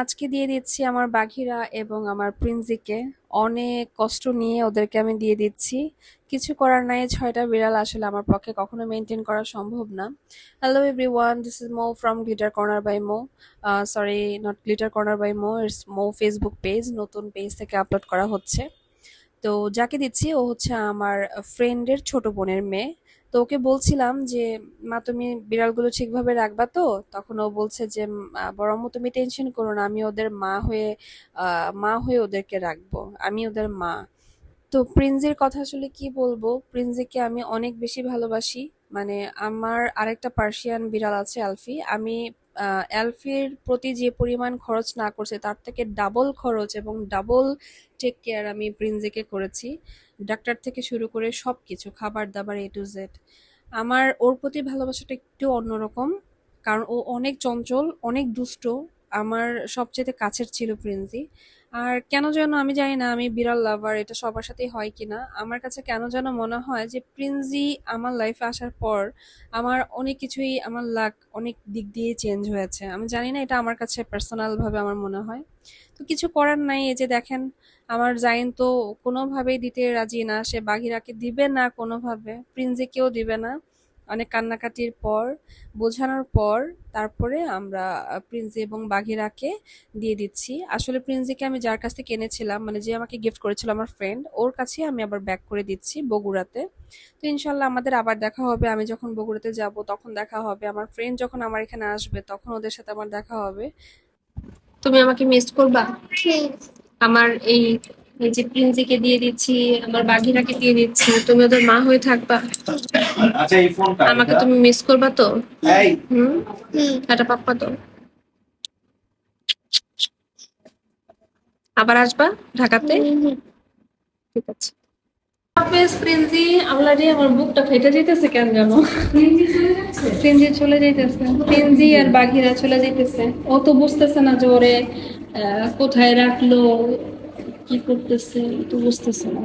আজকে দিয়ে দিচ্ছি আমার বাঘিরা এবং আমার প্রিন্সিকে। অনেক কষ্ট নিয়ে ওদেরকে আমি দিয়ে দিচ্ছি। কিছু করার নাই, ছয়টা বিড়াল আসলে আমার পক্ষে কখনো মেনটেন করা সম্ভব না। Hello every one this is Mo from glitter corner by Mo sorry not glitter corner by Mo it's Mo Facebook page নতুন পেজ থেকে আপলোড করা হচ্ছে। তো যাকে দিচ্ছি, ও হচ্ছে আমার ফ্রেন্ডের ছোট বোনের মেয়ে। তো ওকে বলছিলাম যে, মা, তুমি বিড়ালগুলো ঠিকভাবে রাখবা তো? তখন ও বলছে যে বড় তুমি টেনশন করো না, আমি ওদের মা হয়ে মা হয়ে ওদেরকে রাখব। আমি ওদের মা। তো প্রিন্সের কথা আসলে কি বলব? প্রিন্সকে আমি অনেক বেশি ভালোবাসি। মানে আমার আরেকটা পার্সিয়ান বিড়াল আছে আলফি আমি অ্যালফির প্রতি যে পরিমাণ খরচ না করছে, তার থেকে ডাবল খরচ এবং ডাবল টেক কেয়ার আমি প্রিন্সেকে করেছি। ডাক্তার থেকে শুরু করে সব কিছু খাবার দাবার এ টু জেড আমার ওর প্রতি ভালোবাসাটা একটু অন্যরকম, কারণ ও অনেক চঞ্চল, অনেক দুষ্ট আমার সবচেয়ে কাছের ছিল প্রিন্সি। আর কেন যেন আমি জানি না, আমি বিড়াল লাভার এটা সবার সাথেই হয় কিনা। আমার কাছে কেন যেন মনে হয় যে প্রিন্সি আমার লাইফে আসার পর আমার অনেক কিছুই, আমার লাক অনেক দিক দিয়ে চেঞ্জ হয়েছে। আমি জানি না এটা আমার কাছে পার্সোনাল ভাবে আমার মনে হয়। তো কিছু করার নাই, এই যে দেখেন, আমার জাইন তো কোনোভাবেই দিতে রাজি না, সে বাঘিরাকে দিবে না কোনোভাবে, প্রিন্সিকেও দিবে না। অনেক কান্নাকাটির পর বোঝানোর পর তারপরে আমরা প্রিন্সি এবং বাঘিরাকে দিয়ে দিচ্ছি। আসলে প্রিন্সিকে আমি যার কাছ থেকে এনেছিলাম মানে যে আমাকে গিফট করেছিল আমার ফ্রেন্ড ওর কাছেই আমি আবার ব্যাক করে দিচ্ছি বগুড়াতে। তো ইনশাল্লাহ আমাদের আবার দেখা হবে। আমি যখন বগুড়াতে যাব তখন দেখা হবে। আমার ফ্রেন্ড যখন আমার এখানে আসবে তখন ওদের সাথে আমার দেখা হবে। তুমি আমাকে মিস করবা? আমার এই এই যে প্রিন্সিকে দিয়ে দিচ্ছি আমার বাঘিরাকে দিয়ে দিচ্ছি তুমি ওদের মা হয়ে থাকবা। আচ্ছা এই ফোনটা আমাকে তুমি মিস করবা তো? এই। হুম? এটা পাপ্পা তো। আবার আসবা ঢাকাতে? ঠিক আছে। হাফেজ প্রিন্সি অলরেডি আমার বুকটা ফেটে যেতেছে কেন জানো? প্রিন্সি চলে যাইতেছে। প্রিন্সি আর বাঘিরা চলে যাইতেছে। ও তো বুঝতেছে না যে ওরে আহ, কোথায় রাখল কি করতেছে তো বুঝতেছে না।